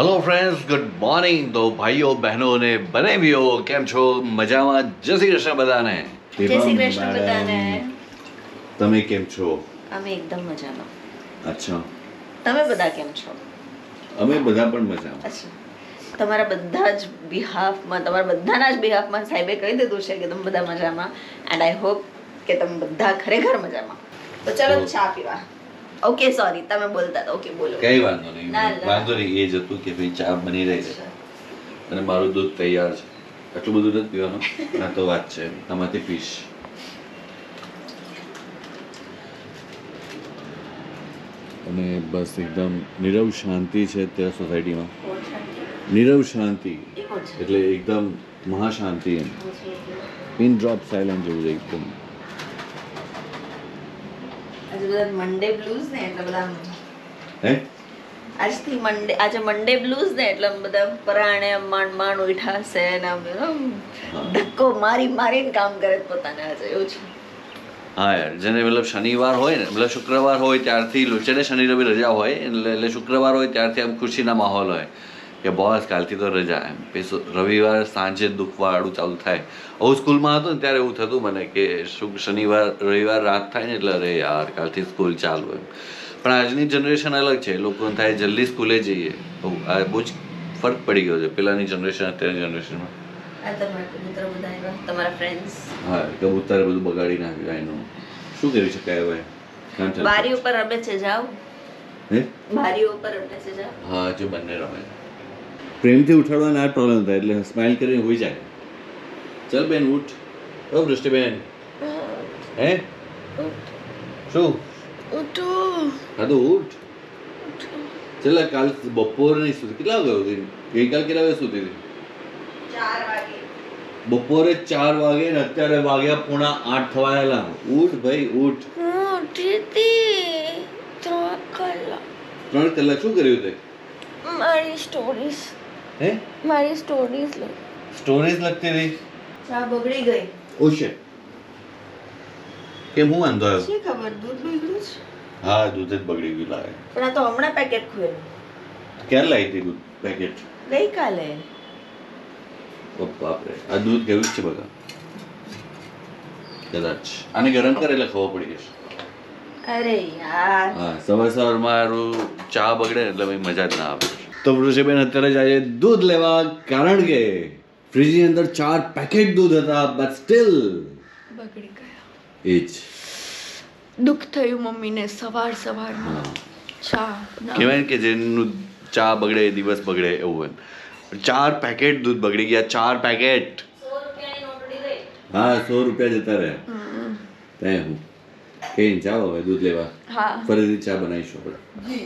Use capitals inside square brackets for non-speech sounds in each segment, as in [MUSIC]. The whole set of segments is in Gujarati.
હેલો ફ્રેન્ડ્સ ગુડ મોર્નિંગ તો ભાઈઓ બહેનો બને ભીઓ કેમ છો? મજામાં? જય શ્રી કૃષ્ણ બધાને. જય શ્રી કૃષ્ણ બધાને. તમે કેમ છો? અમે એકદમ મજામાં. અચ્છા. તમે બધા કેમ છો? અમે બધા પણ મજામાં. અચ્છા. તમારા બધા જ બિહાફમાં તમારા બધાના જ બિહાફમાં સાહેબે કહી દીધું છે કે તમે બધા મજામાં. એન્ડ આઈ હોપ કે તમે બધા ખરેખર મજામાં. તો ચલો ચા પીવા. ઓકે સોરી તમે બોલતા હતા. ઓકે બોલો. કઈ વાંધો નહીં. ના, ના. વાંધો નહીં એ જ હતું કે ભાઈ ચા બની રહી છે. અને મારું દૂધ તૈયાર છે. એટલું બધું નથી પીવાનું. આ તો વાત છે. આમાંથી પીશ. અને બસ એકદમ નીરવ શાંતિ છે અત્યારે સોસાયટીમાં. નીરવ શાંતિ? એટલે એકદમ મહાશાંતિ એમ. પિન ડ્રોપ સાયલન્ટ જેવું છે એકદમ. આજે બધા મંડે બ્લુઝ ને એટલે બધા હે? આજથી મંડે આજે મંડે બ્લુઝ ને એટલે બધા પરાણે માંડ માંડ ઉઠા છે ને આમ ધક્કો મારી મારીને કામ કરે પોતાને આજે એવું છે. હા યાર જેને મતલબ શનિવાર હોય ને મતલબ શુક્રવાર હોય ત્યારથી જેને શનિ રવિ રજા હોય એટલે એટલે શુક્રવાર હોય ત્યારથી આમ ખુશીના માહોલ હોય. કે બોસ કાલથી તો રજા એમ. પછી રવિવાર સાંજે દુઃખવાળું ચાલુ થાય. હું સ્કૂલમાં હતો ને ત્યારે એવું થતું મને કે શું શનિવાર રવિવાર રાત થાય ને એટલે અરે યાર કાલથી સ્કૂલ ચાલુ એમ. પણ આજની જનરેશન અલગ છે. લોકોને થાય જલ્દી સ્કૂલે જઈએ. આ બહુ જ ફરક પડી ગયો છે. પેલાની જનરેશન અત્યારની જનરેશનમાં. હા કબૂતરે બધું બગાડી નાખ્યું એનું. શું કરી શકાય હવે. બારી ઉપર રમે છે જાઓ. બારી ઉપર રમે છે જાઓ. હા જો બંને રમે. પ્રેમથી ઉઠાડવાને આ પ્રોબ્લેમ થાય એટલે સ્માઇલ કરીને હોઈ જાય. ચાલ બેન ઉઠ. ઓ વૃષ્ટિબેન હે? શું? હા તો ઉઠ. ચાલ કાલ બપોરની સુધી કેટલા વાગે સુધી ગઈકાલ કેટલા વાગે સુધી બપોરે ચાર વાગે ને અત્યારે વાગ્યા પોણા આઠ થવાયેલા. ઉઠ ભાઈ ઉઠ. ત્રણ કલાક. શું કર્યું તે? મારી સ્ટોરીઝ હે? મારી સ્ટોરીઝ લઈ. સ્ટોરીઝ લખતી રહી? ચા બગડી ગઈ. ઓશે કેમ હું વાંધો આવ્યો? શું ખબર? દૂધ બગડ્યું છે? હા દૂધ જ બગડી ગયું લાગે. પણ આ તો હમણાં પેકેટ ખોલ્યું ક્યારે લાવી હતી દૂધ પેકેટ ગઈકાલે. ઓ બાપરે. આ દૂધ કેવું જ છે બગા કદાચ. આને ગરમ કરે એટલે ખબર પડી જશે. અરે યાર. હા સવાર સવારમાં મારું ચા બગડે એટલે ભાઈ મજા જ ના આવે. તો વૃષિબેન અત્યારે જાય દૂધ લેવા કારણ કે ફ્રીજની અંદર ચાર પેકેટ દૂધ હતા બટ સ્ટીલ બગડી ગયા. એ જ. દુઃખ થયું મમ્મીને સવાર સવારમાં. ચા કહેવાય કે જેનું ચા બગડે દિવસ બગડે એવું એમ ચાર પેકેટ દૂધ બગડી ગયા ચાર પેકેટ. હા સો રૂપિયા જતા રહે તે હું. કઈ જાઓ હવે દૂધ લેવા. હા. ફરીથી ચા બનાવીશું આપણે.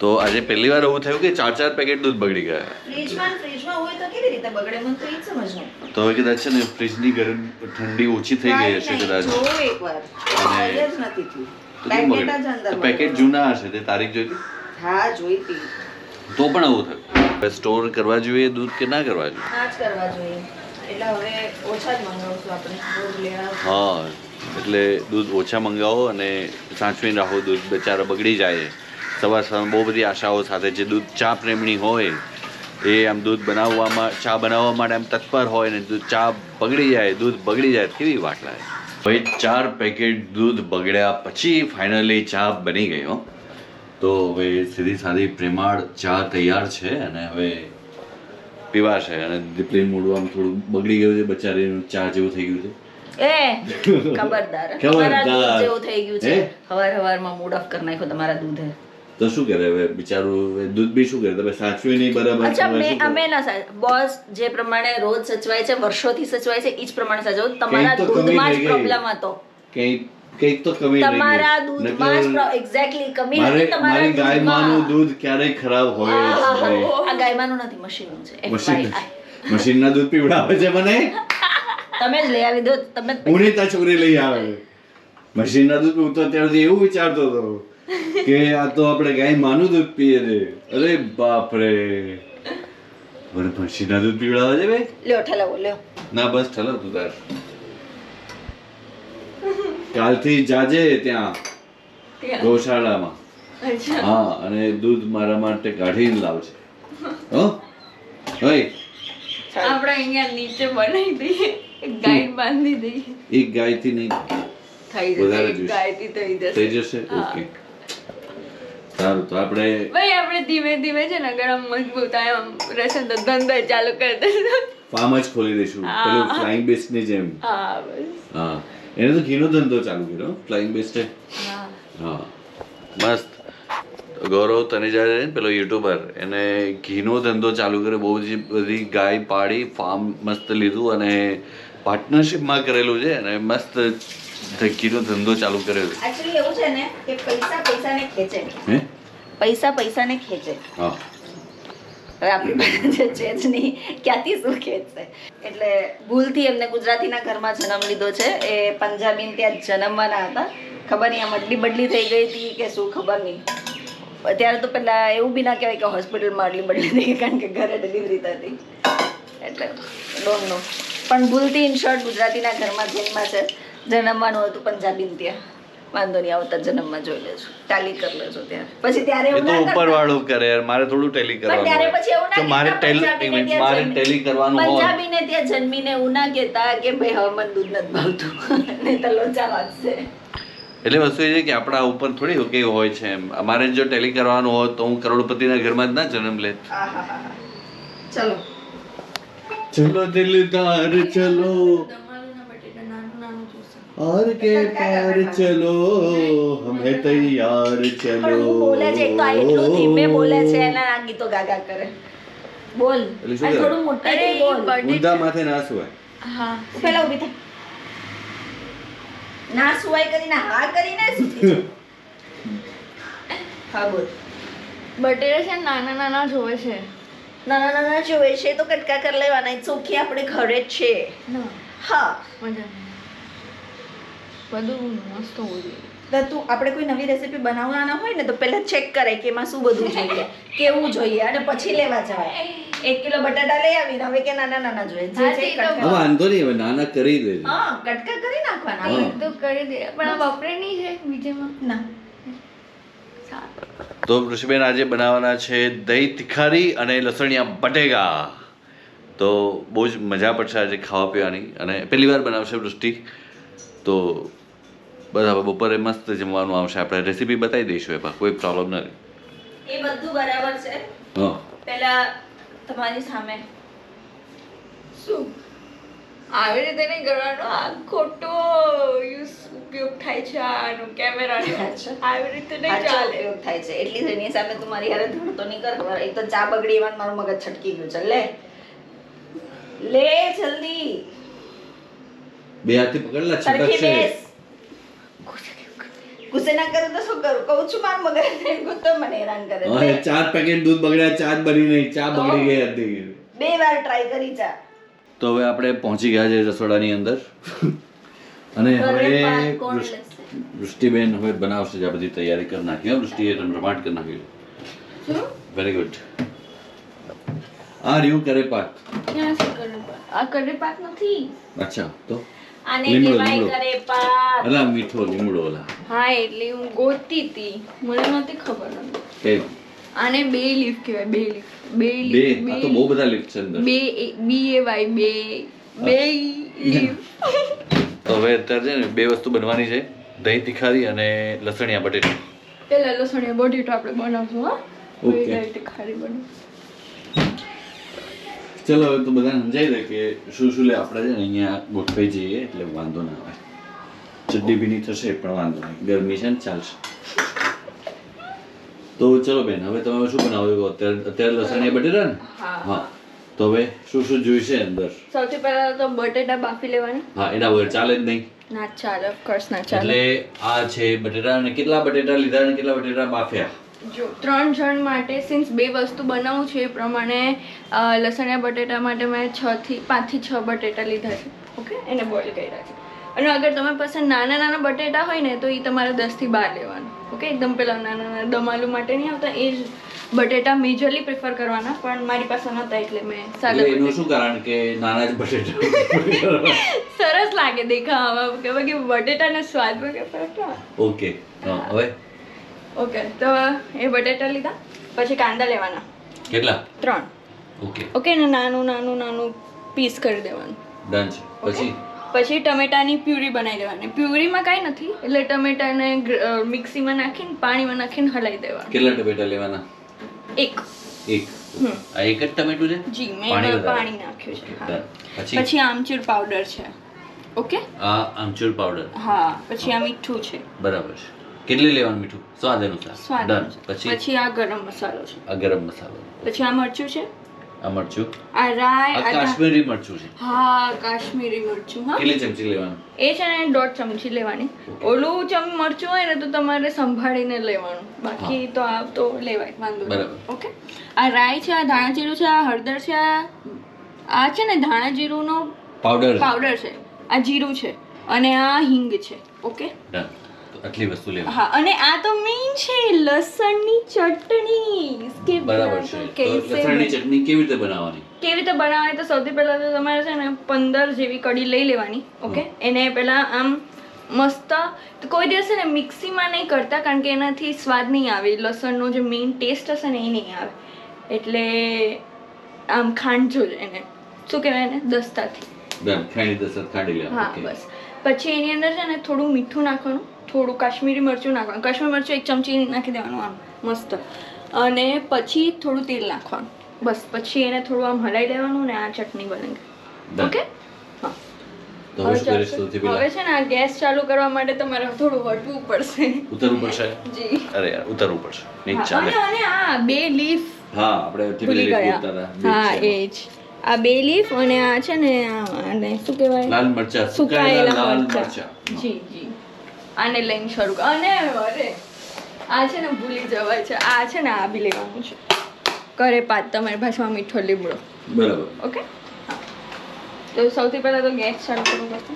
તો આજે પહેલી વાર એવું થયું કે ચાર ચાર પેકેટ દૂધ બગડી ગયા. ફ્રીજમાં ફ્રીજમાં હોય તો કેવી રીતે બગડે? મને તો એ જ સમજવું. તો હવે કદાચ છે ને ફ્રીજની ગરમ ઠંડી ઓછી થઈ ગઈ હશે કદાચ. જો એકવાર. અને- નથી થયું. પેકેટ જ અંદર પેકેટ જૂના હશે તે તારીખ જોઈ હા જોઈ હતી તો પણ આવું થયું. સ્ટોર કરવા જોઈએ દૂધ કે ના કરવા જોઈએ? ના જ કરવા જોઈએ. એટલે હવે ઓછા જ મંગાવશું આપણે. હા એટલે દૂધ ઓછા મંગાવો અને સાચવીને રાખો દૂધ બેચારા બગડી જાય. સવાર સવારમાં બહુ બધી આશાઓ સાથે જે દૂધ ચા પ્રેમણી હોય એ આમ દૂધ બનાવવામાં ચા બનાવવા માટે આમ તત્પર હોય ને દૂધ ચા બગડી જાય દૂધ બગડી જાય કેવી વાટ લાગે? ભાઈ ચાર પેકેટ દૂધ બગડ્યા પછી ફાઇનલી ચા બની ગઈ હો. તો હવે સીધી સાદી પ્રેમાળ ચા તૈયાર છે અને હવે પીવાશે અને દીપલીન મોઢું આમ થોડું બગડી ગયું છે બચારીનું ચા જેવું થઈ ગયું છે. એ ખબરદાર. [LAUGHS] ખબરદાર. જેવું થઈ ગયું છે. હવાર હવારમાં મૂડ ઓફ કરી નાખ્યો તમારા દૂધે. તો શું કરે હવે બિચારું? દૂધ બી શું કરે? તમે સાચવી નહીં બરાબર. અચ્છા મેં અમે ના બોસ જે પ્રમાણે રોજ સચવાય છે વર્ષોથી સચવાય છે એ જ પ્રમાણે સચવું તમારા દૂધમાં જ પ્રોબ્લેમ હતો. કંઈક કંઈક તો કમી તમારા દૂધમાં જ એક્ઝેક્ટલી કમી હતી તમારા મારી ગાય માનું દૂધ ક્યારેય ખરાબ હોય આ ગાય ગાયમાંનું નથી મશીનનું છે. મશીન. મશીનના દૂધ પીવડાવે છે મને? તમે જ લઈ આવી દો તમે જ તા છોરી લઈ આવે. મશીનના દૂધ હું તો અત્યારથી એવું વિચારતો હતો. કે આ તો આપણે ગાય માનું દૂધ પીએ છે. અરે બાપ રે મને મશીનના દૂધ પીવડાવે છે ભાઈ. લ્યો ઠલાવો લ્યો. ના બસ ઠલાવ તું તાર. કાલથી જાજે ત્યાં ગૌશાળામાં. હા અને દૂધ મારા માટે કાઢીને લાવજે. હો? હોય આપણે અહીંયા નીચે બનાવી દઈએ. એક ગાય બાંધી દઈએ. એક ગાયથી નહીં. થઈ જશે ગાયથી થઈ જશે. થઈ જશે? ઓકે. સારું તો આપણે ભાઈ આપણે ધીમે ધીમે છે ને ગરમ મજબૂત આમ રસન તો ધંધો ચાલુ કરી દઈશું ફાર્મ જ ખોલી દઈશું. પેલું ફ્લાઇંગ બેસની જેમ. હા બસ. હા. એને તો ઘીનો ધંધો ચાલુ કર્યો ફ્લાઇંગ બેસ છે હા. મસ્ત. ગૌરવ તનેજા છે પેલો યુટ્યુબર એને ઘીનો ધંધો ચાલુ કર્યો. બહુ જ બધી ગાય પાડી ફાર્મ મસ્ત લીધું અને પાર્ટનરશિપમાં કરેલું છે. અને મસ્ત ઘીનો ધંધો ચાલુ કર્યો. એકચ્યુઅલી એવું છે ને કે પૈસા પૈસાને ખેંચે. હે? પૈસા પૈસાને ખેંચે. હા. હવે આપણી પાસે જે છે જ નહીં ક્યાંથી શું ખેંચશે એટલે ભૂલથી એમને ગુજરાતીના ઘરમાં જન્મ લીધો છે. એ પંજાબીને ત્યાં જન્મવાના હતા. ખબર નહીં આમ અડલી બદલી થઈ ગઈ હતી કે શું ખબર નહીં. અત્યારે તો પેલા એવું બી ના કહેવાય કે હોસ્પિટલમાં અડલી બદલી થઈ ગઈ કારણ કે ઘરે ડિલિવરી થતી એટલે ડોન્ટ નો પણ ભૂલથી ઇન શોર્ટ ગુજરાતીના ઘરમાં જન્મ છે. જન્મવાનું હતું પંજાબીને ત્યાં. વાંધો નહીં આવતા જન્મમાં જોઈ લેજો. ટાલી કરી લેજો ત્યારે પછી ત્યારે એ તો ઉપર વાળું કરે યાર મારે થોડું ટેલી પણ ત્યારે કરવાનું પછી એવું ના મારે ટેલી મારે ટેલી કરવાનું હોય. પંજાબીને ત્યાં જન્મીને એવું ના કહેતા કે ભાઈ હવે મને દૂધ નથી ભાવતું. [LAUGHS] નહીં તો લોચા વાગશે. એટલે વસ્તુ એ છે કે આપણા ઉપર થોડી ઓકે હોય છે એમ. અમારે જો ટેલી કરવાનું હોત તો હું કરોડપતિના ઘરમાં જ ના જન્મ લેત. ચલો. ચલો દિલદાર ચલો તમારું બટેટા નાનું નાનું જોશે और के पार चलो हमें तैयार चलो પણ હું બોલે છે એક તો આ એટલું ધીમે બોલે છે અને આ ગીતો ગાગા કરે બોલ એટલે શું આ કરે? થોડું મોટેથી અરે, બોલ બટ- ઊંધા માથે ના સુવાય હા પેલા ઊભી થા ના સુવાય કરીને હા કરીને સુતી જા. હા બોલ બટેટા છે ને નાના નાના જોવે છે નાના નાના જોવે છે તો કટકા કરી લેવાના ચોખ્ખી આપણે ઘરે જ છે ના હા મજા નહીં બધું મસ્ત હોવું જોઈએ. તો તું આપણે કોઈ નવી રેસીપી બનાવવાના હોય ને તો પહેલાં ચેક કરે કે એમાં શું બધું જોઈએ કેવું જોઈએ અને પછી લેવા જવાય. એક કિલો બટાટા લઈ આવીને હવે કે નાના નાના જોઈએ. જે કટકા. વાંધો નહીં હવે નાના કરી દે હા કટકા કરી નાખવાના. તો કરી દે. પણ આ વપરે નહીં છે બીજેમાં? ના. તો ઋષિબેન આજે બનાવવાના છે દહીં તિખારી અને લસણિયા બટેગા તો બહુ જ મજા પડશે આજે ખાવા પીવાની. અને પહેલી વાર બનાવશે વૃષ્ટિ. તો બસ બપોરે મસ્ત જમવાનું આવશે. આપણે રેસીપી બતાવી દઈશું એમાં. કોઈ પ્રોબ્લેમ નથી. એ બધું બરાબર છે. હા. પહેલા તમારી સામે. શું? આવી રીતે નહીં કરવાનો? આ ખોટો યુઝ ઉપયોગ થાય છે આનો કેમેરાનો. આવી રીતે નહીં ચાલે. ઉપયોગ થાય છે. એટલી એની સામે તું મારી હારે ધડતો નહીં કર. ખબર એક તો ચા બગડી એમાં મારું મગજ છટકી ગયું છે. લે. લે જલ્દી. બે હાથથી પકડલા છટકશે બેસ. ગુસ્સે ના કરું તો શું કરું કહું છું મારું મગજ ગુસ્સો મને હેરાન કરે હવે ચાર પેકેટ દૂધ બગડ્યા ચા જ બની નહીં ચા બગડી ગઈ હતી બે વાર ટ્રાય કરી ચા તો હવે આપણે પહોંચી ગયા છે રસોડાની અંદર અને હવે પાક કોણ વૃષ- લેશે? વૃષ્ટિબેન હવે બનાવશે જે બધી તૈયારી કરી નાખી વૃષ્ટિ વૃષ્ટિએ રમરમાટ કરી નાખ્યું વેરી ગુડ આ રહ્યું કરે પાક આ કરે પાક નથી અચ્છા તો આને કહેવાય કરે પાક અલા મીઠો લીમડો ઓલા હા એટલે હું ગોતી હતી મને નહોતી ખબર એ આને બે લીફ કહેવાય બે લીફ. બે બે? આ તો બહુ બધા લીફ છે અંદર. બે બી એ વાય બે. બે લીફ. તો હવે અત્યારે છે ને બે વસ્તુ બનવાની છે. દહીં તિખારી અને લસણિયા બટેટા. પેલા લસણિયા બટેટા આપણે બનાવશું હા? બનાવ. ચલો હવે તો બધાને સમજાઈ દે કે શું શું લે આપણે છે ને અહીંયા ગોઠવાઈ જઈએ એટલે વાંધો ના આવે. ચડ્ડી ભીની થશે પણ વાંધો નહીં. ગરમી છે ને ચાલશે. તો ચલો બેન હવે તમે શું બનાવો? અત્યારે અત્યારે લસણીયા બટેટા ને? હા. તો હવે શું શું જોઈશે અંદર? સૌથી પહેલા તો બટેટા બાફી લેવાની. હા એના વગર ચાલે જ નહીં. ના ચાલે ઓફકોર્સ ના ચાલે. એટલે આ છે બટેટા અને કેટલા બટેટા લીધા અને કેટલા બટેટા બાફ્યા? જો ત્રણ જણ માટે સિન્સ બે વસ્તુ બનાવું છે એ પ્રમાણે લસણિયા બટેટા માટે મેં છથી પાંચથી છ બટેટા લીધા છે. ઓકે? એને બોઇલ કર્યા છે. અને અગર તમે પાસે નાના નાના બટેટા હોય ને તો એ તમારે દસથી બાર લેવાના. ઓકે? એકદમ પેલા નાના નાના દમાલુ માટે નહીં આવતા એ જ બટેટા મેજરલી પ્રિફર કરવાના પણ મારી પાસે નહોતા એટલે મેં સાદા એનું શું કારણ કે નાના જ બટેટા સરસ લાગે દેખાવામાં. કે બટેટાના ના આવે. ઓકે. હવે? ઓકે તો એ બટેટા લીધા પછી કાંદા લેવાના. કેટલા? ત્રણ. ઓકે. ઓકે ને નાનું નાનું નાનું પીસ કરી દેવાનું. ડન છે. પછી? પછી ટમેટાની પ્યુરી બનાવી દેવાની. પ્યુરીમાં કાંઈ નથી એટલે ટમેટાને મિક્સીમાં નાખીને પાણીમાં નાખીને હલાવી દેવાનું. કેટલા ટમેટા લેવાના? એક. એક. આ એક જ ટમેટું છે? જી મેં? પાણી નાખ્યું છે. પછી? પછી આમચૂર પાવડર છે. ઓકે? આ આમચૂર પાવડર. હા પછી આ મીઠું છે. બરાબર છે. કેટલી લેવાનું મીઠું? સ્વાદ અનુસાર. ડન. પછી? પછી આ ગરમ મસાલો છે. આ ગરમ મસાલો. પછી આ મરચું છે? આ મરચું. આ રાય આ કાશ્મીરી મરચું છે. હા કાશ્મીરી મરચું હા. કેટલી ચમચી લેવાનું? એ છે ને દોઢ ચમચી લેવાની. ઓલું ચમ મરચું હોય ને તો તમારે સંભાળીને લેવાનું. બાકી તો આ તો લેવાય વાંધો બરાબર. ઓકે? આ રાય છે આ ધાણા જીરું છે આ હળદર છે આ આ છે ને ધાણા જીરુંનો પાવડર પાવડર છે. આ જીરું છે. અને આ હિંગ છે. ઓકે? ડન. આટલી વસ્તુ લેવી. હા અને આ તો મેઈન છે લસણની ચટણી. કે બરાબર છે. લસણની ચટણી કેવી રીતે બનાવવાની? કેવી રીતે બનાવવાની તો સૌથી પહેલા તો તમારે છે ને પંદર જેવી કડી લઈ લેવાની ઓકે? એને પહેલા આમ મસ્ત કોઈ દિવસ ને મિક્સીમાં નહીં કરતા કારણ કે એનાથી સ્વાદ નહીં આવે. લસણનો જે મેઇન ટેસ્ટ હશે ને એ નહીં આવે. એટલે આમ ખાંડજો એને. શું કહેવાય એને? દસ્તાથી. ખાંડી દસ્તા ખાંડી હા બસ. પછી એની અંદર છે ને થોડું મીઠું નાખવાનું. થોડું કાશ્મીરી મરચું નાખવાનું. કાશ્મીરી મરચું એક ચમચી નાખી દેવાનું આમ મસ્ત. અને પછી થોડું તેલ નાખવાનું. બસ પછી એને થોડું આમ હલાવી દેવાનું ને આ ચટણી બને. ઓકે? હવે છે ને આ ગેસ ચાલુ કરવા માટે તમારે થોડું હટવું પડશે. ઉતરવું પડશે? જી. અરે યાર ઉતરવું પડશે. નહીં ચાલે. અને આ બે લીફ હા આપણે ભૂલી ગયા. હા એ જ આ બે લીફ અને આ છે ને આને શું કહેવાય? લાલ મરચા સુકાયેલા લાલ મરચા. જી જી. આને લઈને શરૂ કર અને અરે આ છે ને ભૂલી જવાય છે. આ છે ને આ બી લેવાનું છે. કરે પાત તમારી ભાષામાં મીઠો લીમડો. બરાબર. ઓકે? તો સૌથી પહેલા તો ગેસ ચાલુ કરવું પડશે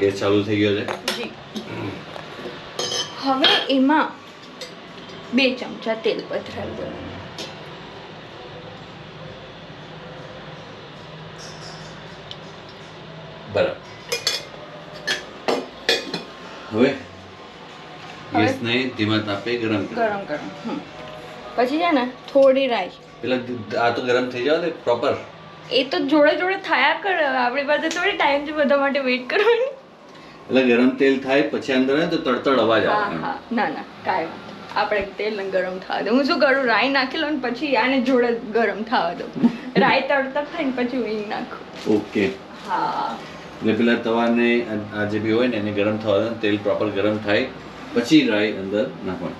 ગેસ ચાલુ થઈ ગયો છે? જી. હવે એમાં બે ચમચા તેલ પથરાવી દેવાનું. બરાબર. હવે ગેસને ધીમા તાપે ગરમ ગરમ ગરમ પછી છે ને થોડી રાઈ. પેલા આ તો ગરમ થઈ જાવ દે પ્રોપર એ તો જોડે જોડે થયા કરે આપણી પાસે થોડી ટાઈમ છે બધા માટે વેઇટ કરવાની. એટલે ગરમ તેલ થાય પછી અંદર ને તો તડતડ અવાજ આવે હા ના ના કાંઈ વાત. આપણે તેલ ને ગરમ થવા દઉં હું શું કરું રાઈ નાખી લઉં ને પછી આને જોડે ગરમ થવા દઉં. રાઈ તડતડ થાય ને પછી વિંગ નાખું. ઓકે. હા. એટલે પેલા તવાને આ જે બી હોય ને એને ગરમ થવા દે તેલ પ્રોપર ગરમ થાય પછી રાઈ અંદર નાખવાનું.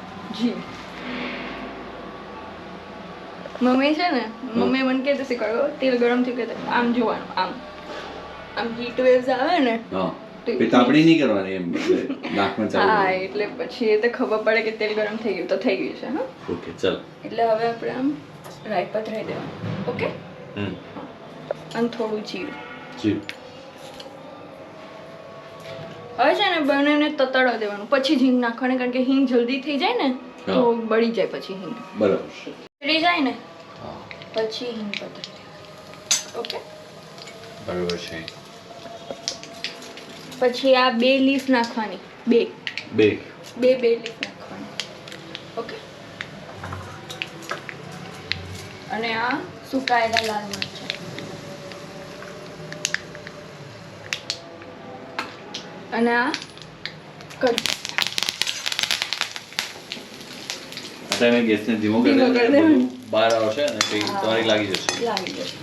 મમ્મી છે ને મમ્મી મને કહેતો શીખવાડો તેલ ગરમ થયું કે આમ જોવાનું આમ. આમ હીટ વેવ્સ આવે ને હા. તાપણી નહીં કરવાની એમ એટલે ચાલુ હા એટલે પછી એ તો ખબર પડે કે તેલ ગરમ થઈ ગયું તો થઈ ગયું છે હા. ઓકે ચાલ. એટલે હવે આપણે આમ રાઈ પધરાઈ દેવાનું ઓકે? હમ. અને થોડું જીરું. જી હવે છે ને બંનેને તતડવા દેવાનું. પછી જ હિંગ નાખવાની કારણ કે હિંગ જલ્દી થઈ જાય ને તો બળી જાય પછી હિંગ. બરાબર. ચડી જાય ને પછી હિંગ પધરાઈ ઓકે? બરાબર છે. પછી આ બે લીફ નાખવાની. બે. બે. બે બે લીફ નાખવાની. ઓકે? અને આ સુકાયેલા લાલ મરચાં. અને આ કઢી. તમે ગેસને ધીમો કરી. બધું બહાર આવશે અને પછી તમારી લાગી જશે. લાગી જશે.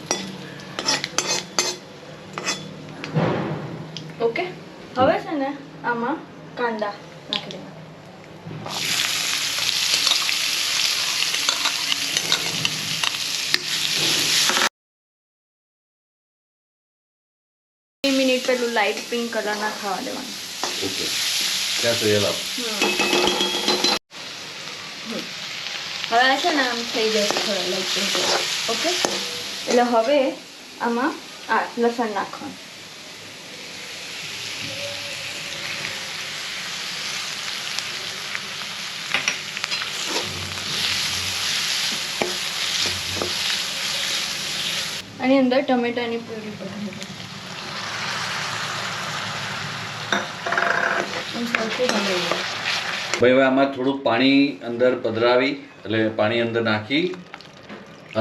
ઓકે. હવે છે ને આમાં કાંદા નાખી દેવાના બે મિનિટ પેલું લાઇટ પિંક કલરના ખાવા દેવાનું. ઓકે. ત્યાં સુધી હવે છે ને આમ થઈ જશે થોડા લાઇટ પિંક ઓકે? એટલે હવે આમાં આ લસણ નાખવાનું. આની અંદર ટમેટાની પ્યુરી પડી સૌથી ગમે ભાઈ હવે આમાં થોડું પાણી અંદર પધરાવી એટલે પાણી અંદર નાખી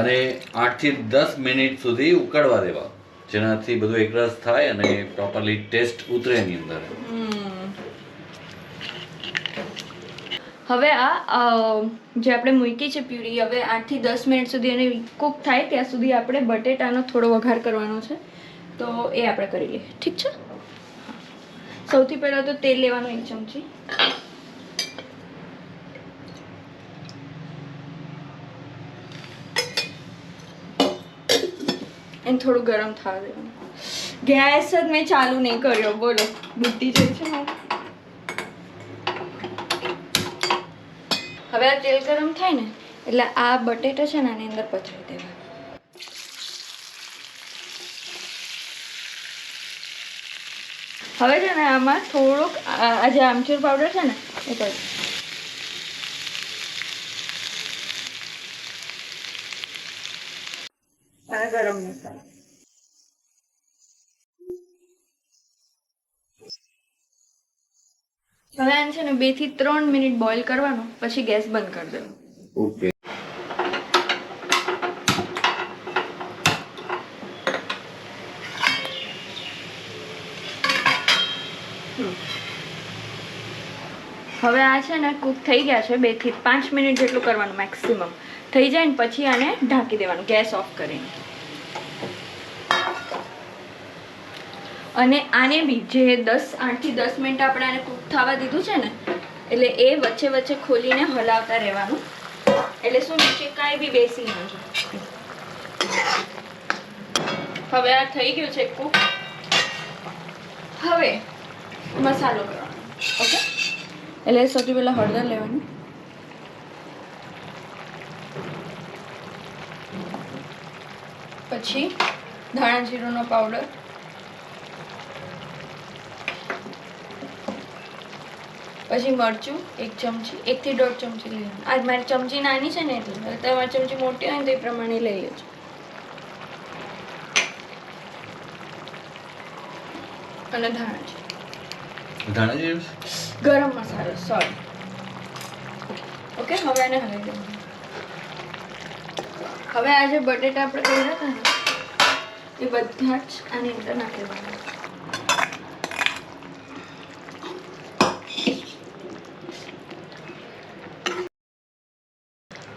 અને આઠથી દસ મિનિટ સુધી ઉકળવા દેવા. જેનાથી બધું એકરસ થાય અને પ્રોપરલી ટેસ્ટ ઉતરે એની અંદર. હવે આ જે આપણે મૂકી છે પ્યુરી હવે આઠથી દસ મિનિટ સુધી એને કૂક થાય ત્યાં સુધી આપણે બટેટાનો થોડો વઘાર કરવાનો છે. તો એ આપણે કરી લઈએ. ઠીક છે? સૌથી પહેલાં તો તેલ લેવાનું એક ચમચી. એને થોડું ગરમ થવા દેવાનું. ગેસ જ મેં ચાલુ નહીં કર્યો, બોલો. બુદ્ધિ જે છે હવે આ તેલ ગરમ થાય ને, એટલે આ બટેટા છે ને આની અંદર પથરી દેવા હવે છે ને આમાં થોડુંક આ જે આમચૂર પાવડર છે ને એ કરી. અને ગરમ મસાલો. હવે આને છે ને બેથી ત્રણ મિનિટ બોઇલ કરવાનો પછી ગેસ બંધ કરી દેવાનો. ઓકે. હવે આ છે ને કૂક થઈ ગયા છે બેથી પાંચ મિનિટ જેટલું કરવાનું મેક્સિમમ થઈ જાય ને પછી આને ઢાંકી દેવાનું, ગેસ ઓફ કરીને. અને આને બી જે દસ, આઠથી દસ મિનિટ આપણે આને કૂક થવા દીધું છે ને, એટલે એ વચ્ચે વચ્ચે ખોલીને હલાવતા રહેવાનું. એટલે શું, નીચે કાંઈ બી બેસી ન જાય. હવે આ થઈ ગયું છે કૂક. હવે મસાલો કરવાનો, ઓકે? એટલે સૌથી પહેલાં હળદર લેવાની પછી ધાણા જીરુંનો પાવડર પછી મરચું એક ચમચી એકથી દોઢ ચમચી લેવાનું આજ મારી ચમચી નાની છે ને એટલે હવે તમારી ચમચી મોટી હોય ને તો એ પ્રમાણે લઈ લેજો અને ધાણા જીરું ધાણા જીરું ગરમ મસાલો સોરી ઓકે હવે એને હલાવી દેવાનું હવે આ જે બટેટા આપણે કર્યા હતા એ બધા જ આની અંદર નાખી દેવાના.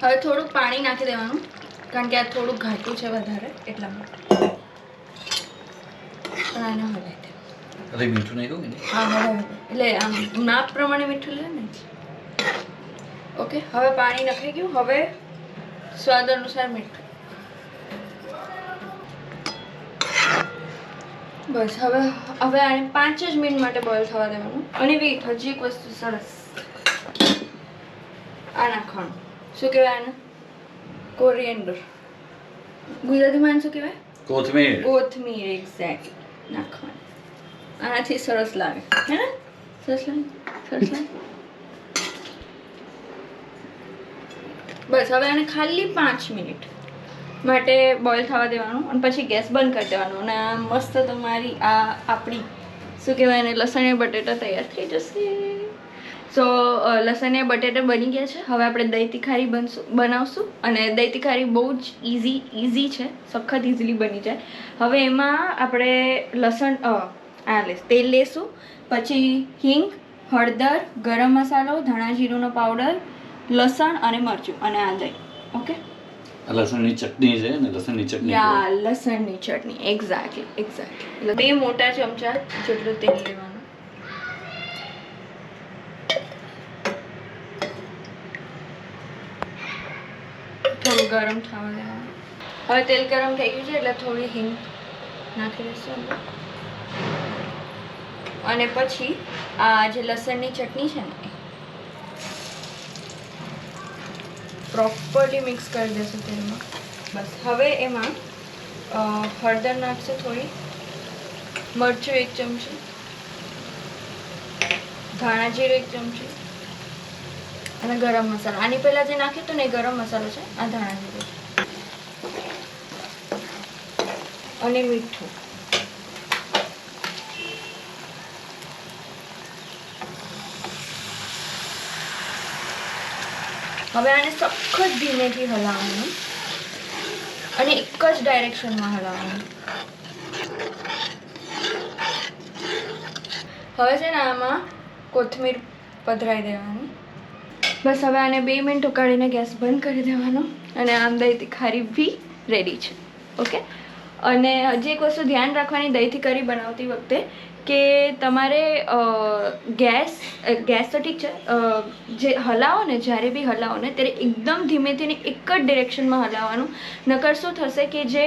હવે થોડુંક પાણી નાખી દેવાનું, કારણ કે આ થોડુંક ઘાટું છે વધારે, એટલા માટે. પણ આને હલાવી અરે મીઠું નહીં કહું ને હા હવે એટલે આમ માપ પ્રમાણે મીઠું લે ને. ઓકે હવે પાણી નખાઈ ગયું. હવે સ્વાદ અનુસાર મીઠું. બસ હવે હવે આને પાંચ જ મિનિટ માટે બોઇલ થવા દેવાનું. અને વેઇટ હજી એક વસ્તુ સરસ. આ નાખવાનું. શું કહેવાય આને? કોરિએન્ડર. ગુજરાતીમાં શું કહેવાય? કોથમીર. કોથમીર એક્ઝેક્ટ નાખવાની. આનાથી સરસ લાગે. હે ને? સરસ લાગે? સરસ લાગે? બસ, હવે આને ખાલી પાંચ મિનિટ માટે બોઇલ થવા દેવાનું અને પછી ગેસ બંધ કરી દેવાનું. અને આ મસ્ત તમારી આ આપણી, શું કહેવાય એને, લસણીયા બટેટા તૈયાર થઈ જશે. સો લસણીયા બટેટા બની ગયા છે. હવે આપણે દહીં તિખારી બનશું, બનાવશું. અને દહીં તિખારી બહુ જ ઇઝી ઇઝી છે. સખત ઇઝીલી બની જાય. હવે એમાં આપણે લસણ આ લે તેલ લેશું. પછી હિંગ હળદર ગરમ મસાલો ધાણા જીરુંનો પાવડર લસણ અને મરચું અને આ દહીં ઓકે લસણની ચટણી છે ને લસણની ચટણી યા લસણની ચટણી. એક્ઝેક્ટલી એક્ઝેક્ટલી બે મોટા ચમચા જેટલું તેલ લેવાનું. થોડું ગરમ થવા દેવાનું. હવે તેલ ગરમ થઈ ગયું છે એટલે થોડી હિંગ નાખી દઈશું અંદર. અને પછી, આ જે લસણની ચટણી છે ને પ્રોપરલી મિક્સ કરી દેશું તેલમાં. બસ, હવે એમાં હળદર નાખશે થોડી. મરચું એક ચમચી. ધાણા જીરું એક ચમચી. અને ગરમ મસાલો. આની પહેલાં જે નાખ્યું હતું ને એ ગરમ મસાલો છે, આ ધાણા જીરું અને મીઠું. હવે આને સખત ધીમેથી હલાવવાનું. અને એક જ ડાયરેક્શનમાં હલાવવાનું. હવે છે ને આમાં કોથમીર પધરાઈ દેવાની. બસ હવે આને બે મિનિટ ઉકાળીને ગેસ બંધ કરી દેવાનો અને આમ દહીંથી ખારી બી રેડી છે. ઓકે અને હજી એક વસ્તુ ધ્યાન રાખવાની દહીંથી કરી બનાવતી વખતે કે તમારે ગેસ ગેસ તો ઠીક છે જે હલાવો ને, જ્યારે બી હલાવો ને, ત્યારે એકદમ ધીમેથી ને એક જ ડિરેક્શનમાં હલાવવાનું. નકર શું થશે કે જે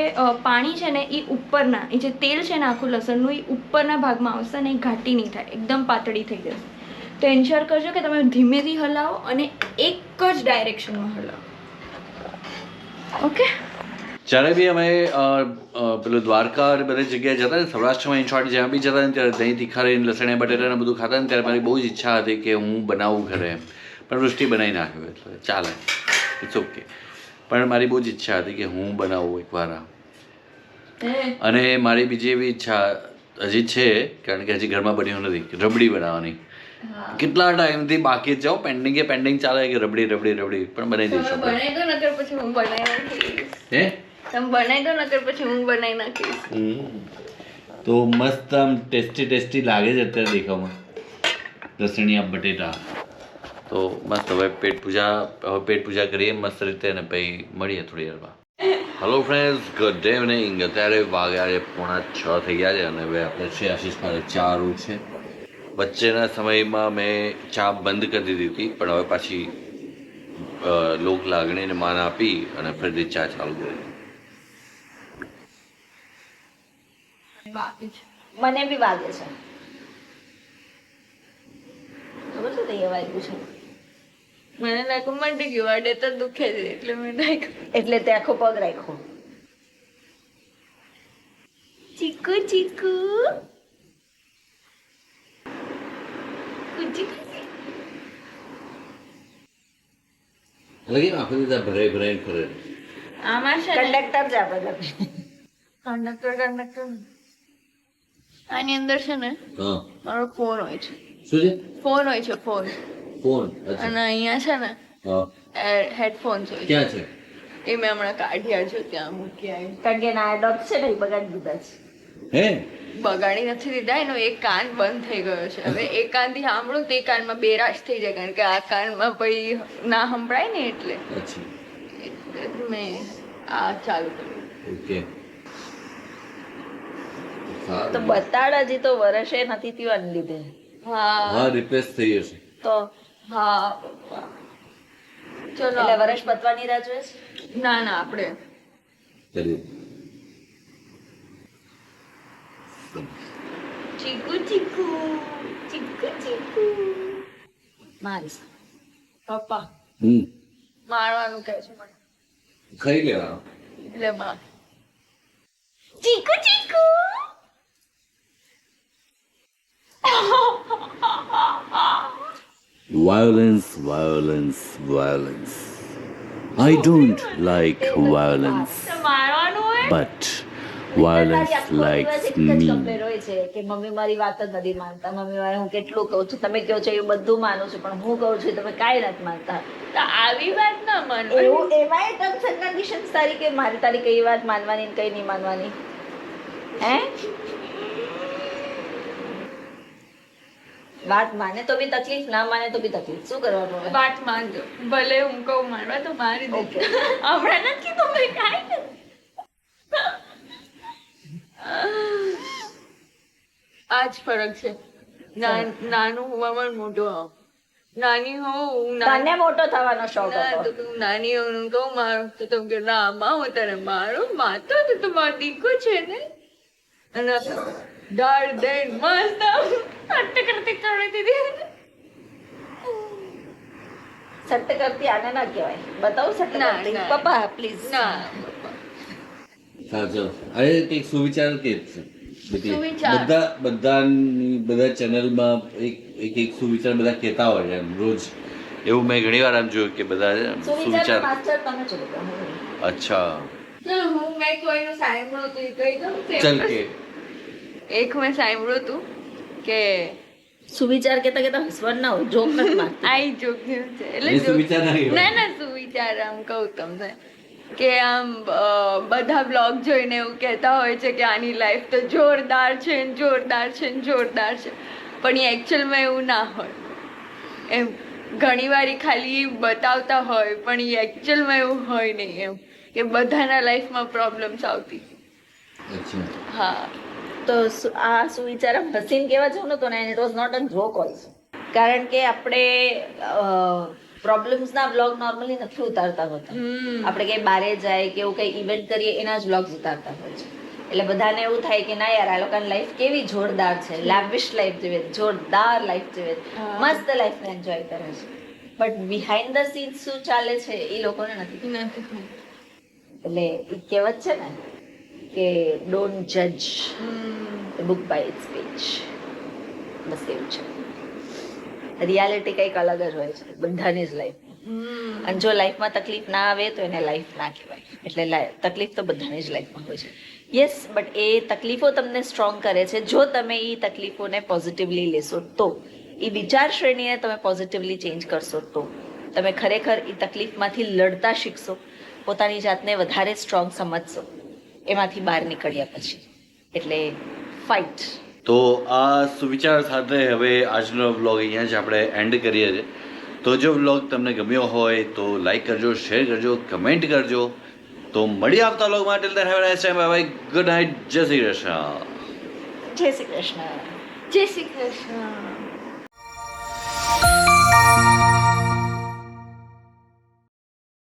પાણી છે ને, એ ઉપરના, એ જે તેલ છે ને, આખું લસણનું, એ ઉપરના ભાગમાં આવશે ને, એ ઘાટી નહીં થાય, એકદમ પાતળી થઈ જશે. તો એન્શ્યોર કરજો કે તમે ધીમેથી હલાવો અને એક જ ડાયરેક્શનમાં હલાવો. ઓકે જ્યારે બી અમે પેલું દ્વારકા અને બધી જગ્યાએ જતા ને સૌરાષ્ટ્રમાં ઇન શોર્ટ જ્યાં બી જતા ને ત્યારે દહીં તીખારી લસણિયા બટેટા ને બધું ખાતા ને ત્યારે મારી બહુ જ ઈચ્છા હતી કે હું બનાવું ઘરે પણ વૃષ્ટિ બનાવી નાખ્યું એટલે ચાલે. ઇટ્સ ઓકે પણ મારી બહુ જ ઈચ્છા હતી કે હું બનાવું એકવાર આ અને મારી બીજી એવી ઈચ્છા હજી છે કારણ કે હજી ઘરમાં બન્યું નથી રબડી બનાવવાની. કેટલા ટાઈમથી બાકી જાઓ પેન્ડિંગ કે પેન્ડિંગ ચાલે કે રબડી રબડી રબડી પણ બનાવી દઈશું હે? તમે બનાવી દો, નકર પછી હું બનાવી નાખીશ. તો મસ્ત આમ ટેસ્ટી ટેસ્ટી લાગે છે અત્યારે દેખાવમાં. લસણીયા બટેટા. તો મસ્ત, હવે પેટ પૂજા, હવે પેટ પૂજા કરીએ મસ્ત રીતે અને પછી મળીએ થોડી વારમાં. હલો ફ્રેન્ડ્સ ગુડ ઇવનિંગ અત્યારે વાગ્યા પોણા છ થઈ ગયા છે અને હવે આપણે છે આશીષ મારે ચા રૂ છે. વચ્ચેના સમયમાં મેં ચા બંધ કરી દીધી હતી, પણ હવે પાછી લોક લાગણીને માન આપી અને ફરીથી ચા ચાલુ કરી બાકી છે મને બી વાગે છે. ખબર છે તે વાગ્યું છે મને નાખું મંડી ગયું અડે તો દુખે છે એટલે મેં નાખ્યું એટલે તે આખો પગ રાખ્યો. ચીકુ ચીકુ. લગી આખો દિવસ ભરાઈ ભરાઈને ફરે આમાં છે કંડક્ટર જ બધા કંડક્ટર કંડક્ટર. આની અંદર છે ને મારો ફોન હોય છે. શું છે? ફોન હોય છે ફોન. ફોન અને અહીંયા છે ને હા. હેડફોન્સ હોય છે. ક્યાં છે? એ મેં હમણાં કાઢ્યા છે ત્યાં મૂકી આવી. કારણ કે એના એડોપ છે ને એ બગાડી દીધા છે. હે? બગાડી નથી દીધા એનો એક કાન બંધ થઈ ગયો છે. હવે એક કાનથી સાંભળું તે કાનમાં બેરાશ થઈ જાય કારણ કે આ કાનમાં પછી ના સંભળાય ને એટલે. એટલે મેં આ ચાલુ કર્યું. ઓકે. તો બતાડ હજી તો વર્ષે નથી થયું લીધે. હા. હા રિપ્લેસ થઈ જશે. તો હા. ચલો. એટલે વર્ષ પતવાની રાહ જોઈએ છે? ના ના આપણે. ચલીએ. ચીકુ ચીકુ. ચીકુ ચીકુ. મારી પપ્પા. હમ. મારવાનું કહે છે મને. ખાઈ લેવાનો. એટલે માર. ચીકુ ચીકુ. Violence, violence, violence. I don't like violence, but violence likes me. કે મમ્મી મારી વાત જ નથી માનતા મમ્મી મારે હું કેટલું કહું છું તમે કહો છો એ બધું માનું છું પણ હું કહું છું તમે કાંઈ નથી માનતા આવી વાત ના માનવાની એવું એમાંય ટર્મ્સ એન્ડ કન્ડિશન્સ તારી કે મારી તારી કઈ વાત માનવાની કઈ નહીં માનવાની હે વાત માને તો બી તકલીફ ના માને તો બી તકલીફ. શું કરવાનું હવે વાત માનજો ભલે હું કહું મારવા તો મારી દે. હમણાં નથી તો મેં કાંઈ આ જ ફરક છે. નાનું હોવામાં મોટો આવ. નાની હોઉં નાની તને મોટો થવાનો શોખ હતો. તો નાની હોઉં કહું મારું તો તું કે ના માં હું તને મારું માતો તો તમારો મારો દીકો છે ને? અને દાળ દહીં મસ્ત હટ્ટ કરતી ચડી દીધી સટ્ટ કરતી આને ના કહેવાય બતાવું સટ્ટ કરતી પપ્પા પ્લીઝ ના સાચો અરે કંઈક સુવિચાર કે બધી બધાની બધા ચેનલમાં એક એક એક સુવિચાર બધા કહેતા હોય છે એમ રોજ એવું મેં ઘણી વાર આમ જોયું કે બધા સુવિચાર. અચ્છા હું મેં કોઈનું સાંભળ્યું હતું કહી દઉં ચલ કે એક મેં સાંભળ્યું હતું કે સુવિચાર કેતા કેતા હસવાનું ના હોય જોક નથી મારતી આઈ જોક છે. એટલે સુવિચાર ના ના ના સુવિચાર આમ કહું તમને. કે આમ બધા બ્લોગ જોઈને એવું કહેતા હોય છે કે આની લાઈફ તો જોરદાર છે ને જોરદાર છે ને જોરદાર છે. પણ એ એકચ્યુઅલમાં એવું ના હોય. એમ ઘણીવાર ખાલી બતાવતા હોય પણ એ એકચ્યુઅલમાં એવું હોય નહીં એમ. કે બધાના લાઈફમાં પ્રોબ્લેમ્સ આવતી. હા. તો આ સુવિચાર હસીન કહેવા જાઉં ને તો ને it was not an joke also કારણ કે આપણે પ્રોબ્લેમ્સના બ્લોગ નોર્મલી નથી ઉતારતા હોતા. આપણે કંઈ બારે જાય કે એવું કંઈ ઇવેન્ટ કરીએ એના જ બ્લોગ્સ ઉતારતા હોય છે. એટલે બધાને એવું થાય કે ના યાર આ લોકોની લાઈફ કેવી જોરદાર છે. લેવિશ લાઈફ જેવી જોરદાર લાઈફ જેવી. મસ્ત લાઈફને એન્જોય કરે છે. બટ બિહાઇન્ડ ધ સીન્સ શું ચાલે છે એ લોકોને નથી નથી એટલે એ કહેવત છે ને કે ડોન્ટ જજ hum book by its page બસ એવું છે. રિયાલિટી કંઈક અલગ જ હોય છે બધાની જ લાઈફ અને જો લાઈફમાં તકલીફ ના આવે તો એને લાઈફ ના કહેવાય. એટલે તકલીફ તો બધાની જ લાઈફમાં હોય છે. યસ બટ એ તકલીફો તમને સ્ટ્રોંગ કરે છે. જો તમે એ તકલીફોને પોઝિટિવલી લેશો તો એ વિચાર શ્રેણીને તમે પોઝિટિવલી ચેન્જ કરશો તો તમે ખરેખર એ તકલીફમાંથી લડતા શીખશો પોતાની જાતને વધારે સ્ટ્રોંગ સમજશો. એમાંથી બહાર નીકળ્યા પછી. એટલે ફાઇટ તો આ સુવિચાર સાથે હવે આજનો વ્લોગ અહીંયા જ આપણે એન્ડ કરીએ છીએ. તો જો વ્લોગ તમને ગમ્યો હોય તો લાઈક કરજો શેર કરજો કમેન્ટ કરજો. તો મળી આવતા વ્લોગ માટે. ગુડ નાઇટ જય શ્રી કૃષ્ણ. જય શ્રી કૃષ્ણ. જય શ્રી કૃષ્ણ.